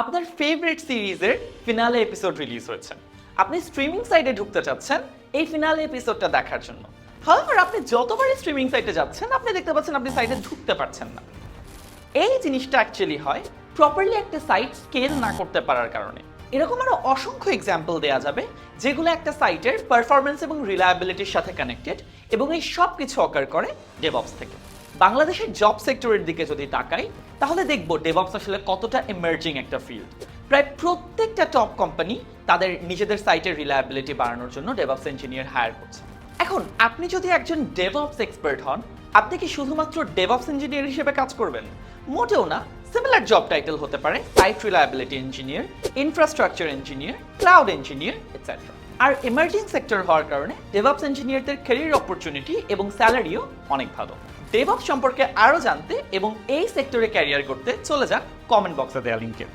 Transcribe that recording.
আপনার ফেভারিট সিরিজের finale episode release হয়েছে। আপনি স্ট্রিমিং সাইটে ঢুকতে চাচ্ছেন এই ফিনালে এপিসোডটা দেখার জন্য। হাওয়ার আপনি যতবারই স্ট্রিমিং সাইটে যাচ্ছেন, আপনি দেখতে পাচ্ছেন আপনি সাইটে ঢুকতে পারছেন না। এই জিনিসটা অ্যাকচুয়ালি হয় প্রপারলি একটা সাইট স্কেল না করতে পারার কারণে। এরকম আরও অসংখ্য এক্সাম্পল দেওয়া যাবে, যেগুলো একটা সাইটের পারফরমেন্স এবং রিলায়েবিলিটির সাথে কানেক্টেড এবং এই সব কিছু অকার করে ডেভঅপস থেকে। বাংলাদেশের জব সেক্টরের দিকে যদি তাকাই, তাহলে দেখব ডেভঅপস আসলে কতটা এমার্জিং একটা ফিল্ড প্রায় প্রত্যেকটা টপ কোম্পানি তাদের নিজেদের সাইটের রিলায়েবিলিটি বাড়ানোর জন্য ডেভঅপস ইঞ্জিনিয়ার হায়ার করছে। এখন, আপনি যদি একজন ডেভঅপস এক্সপার্ট হন, আপনি কি শুধুমাত্র ডেভঅপস ইঞ্জিনিয়ার হিসেবে কাজ করবেন? মোটেও না সিমিলার জব টাইটেল হতে পারে site reliability engineer infrastructure engineer cloud engineer etcetera আর এমার্জিং সেক্টর হওয়ার কারণে ডেভঅপস ইঞ্জিনিয়ারদের ক্যারিয়ার অপরচুনিটি এবং স্যালারিও অনেক ভালো। ডেভঅপস সম্পর্কে আরও জানতে এবং এই সেক্টরে ক্যারিয়ার করতে চলে যান কমেন্ট বক্সে দেওয়া লিঙ্কে